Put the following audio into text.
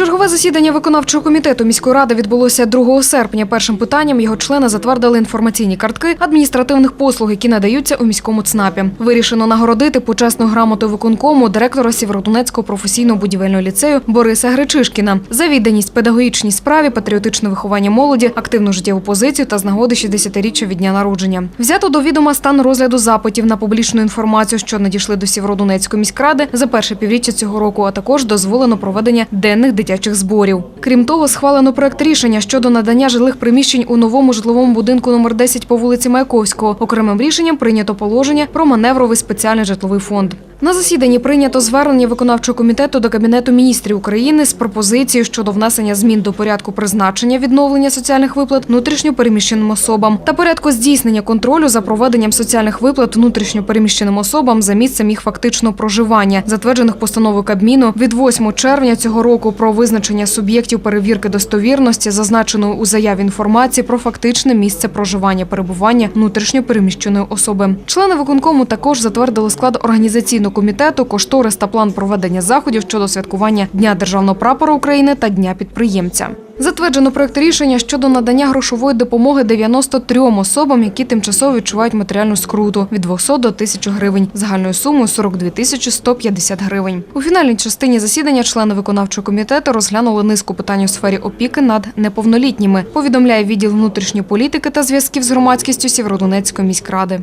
Чергове засідання виконавчого комітету міської ради відбулося 2 серпня. Першим питанням його члени затвердили інформаційні картки адміністративних послуг, які надаються у міському ЦНАПі. Вирішено нагородити почесною грамотою виконкому директора Сєвєродонецького професійного будівельного ліцею Бориса Гречишкіна за відданість педагогічній справі, патріотичне виховання молоді, активну життєву позицію та з нагоди 60-річчя від дня народження. Взято до відома стан розгляду запитів на публічну інформацію, що надійшли до Сєвєродонецької міськради за перше півріччя цього року, а також дозволено проведення денних дитячих зборів. Крім того, схвалено проект рішення щодо надання жилих приміщень у новому житловому будинку номер 10 по вулиці Маяковського. Окремим рішенням прийнято положення про маневровий спеціальний житловий фонд. На засіданні прийнято звернення виконавчого комітету до Кабінету міністрів України з пропозицією щодо внесення змін до порядку призначення відновлення соціальних виплат внутрішньо переміщеним особам та порядку здійснення контролю за проведенням соціальних виплат внутрішньо переміщеним особам за місцем їх фактичного проживання, затверджених постановою Кабміну від 8 червня цього року про визначення суб'єктів перевірки достовірності, зазначеної у заяві інформації про фактичне місце проживання перебування внутрішньо переміщеної особи. Члени виконкому також затвердили склад організаційного комітету, кошторис та план проведення заходів щодо святкування Дня державного прапора України та Дня підприємця. Затверджено проект рішення щодо надання грошової допомоги 93 особам, які тимчасово відчувають матеріальну скруту від 200 до 1000 гривень, загальною сумою 42 тисячі 150 гривень. У фінальній частині засідання члени виконавчого комітету розглянули низку питань у сфері опіки над неповнолітніми. Повідомляє відділ внутрішньої політики та зв'язків з громадськістю Сєвєродонецької міськради.